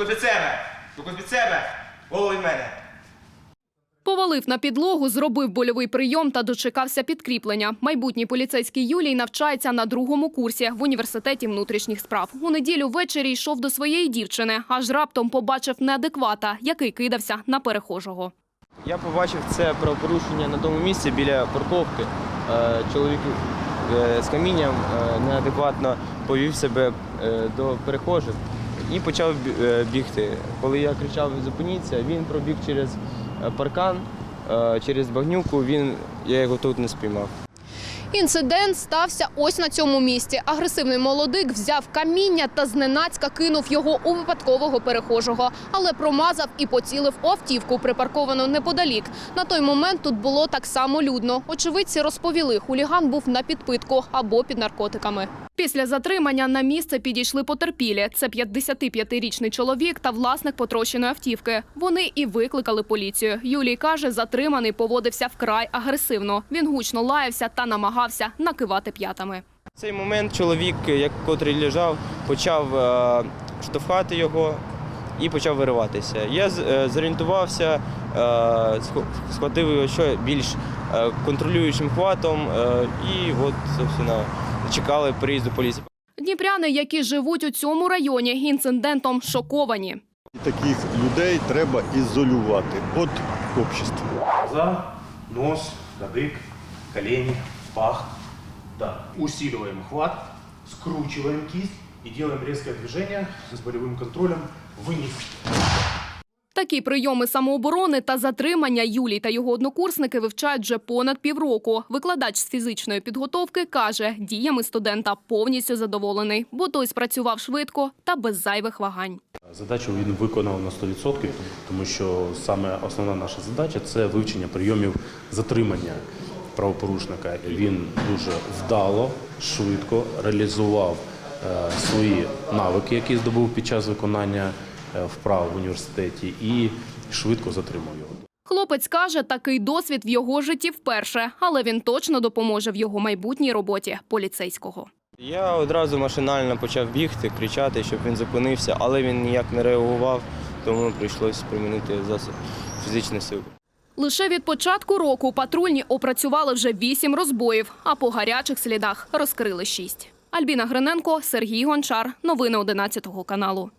Руку від себе! Руку від себе! Голову від мене! Повалив на підлогу, зробив больовий прийом та дочекався підкріплення. Майбутній поліцейський Юлій навчається на другому курсі в університеті внутрішніх справ. У неділю ввечері йшов до своєї дівчини, аж раптом побачив неадеквата, який кидався на перехожого. Я побачив це правопорушення на тому місці біля парковки. Е, Чоловік е, з камінням е, неадекватно повів себе до перехожих і почав е, бігти. Коли я кричав зупиніться, він пробіг через е, паркан, е, через багнюку. Він я його тут не спіймав. Інцидент стався ось на цьому місці. Агресивний молодик взяв каміння та зненацька кинув його у випадкового перехожого, але промазав і поцілив у автівку, припарковану неподалік. На той момент тут було так само людно. Очевидці розповіли, хуліган був на підпитку або під наркотиками. Після затримання на місце підійшли потерпілі. Це 55-річний чоловік та власник потрощеної автівки. Вони і викликали поліцію. Юлій каже, затриманий поводився вкрай агресивно. Він гучно лаявся та намагався накивати п'ятами. В цей момент чоловік, як котрий лежав, почав е, штовхати його і почав вириватися. Я е, зорієнтувався, е, схватив його ще більш контролюючим хватом е, і от, собственно, чекали приїзду поліції. Дніпряни, які живуть у цьому районі, інцидентом шоковані. Таких людей треба ізолювати від общества. Глаза, нос, кадык, колени, пах. Да. Усиливаем хват, скручиваем кисть и делаем резкое движение с болевым контролем вниз. Такі прийоми самооборони та затримання Юлій та його однокурсники вивчають вже понад півроку. Викладач з фізичної підготовки каже, діями студента повністю задоволений, бо той спрацював швидко та без зайвих вагань. Задачу він виконав на 100%, тому що саме основна наша задача це вивчення прийомів затримання правопорушника. Він дуже вдало, швидко реалізував е, свої навики, які здобув під час виконання е, вправ в університеті, і швидко затримав його. Хлопець каже, такий досвід в його житті вперше, але він точно допоможе в його майбутній роботі поліцейського. Я одразу машинально почав бігти, кричати, щоб він зупинився, але він ніяк не реагував, тому прийшлося примінити засіб фізичної сили. Лише від початку року патрульні опрацювали вже вісім розбоїв, а по гарячих слідах розкрили шість. Альбіна Гриненко, Сергій Гончар. Новини 11 каналу.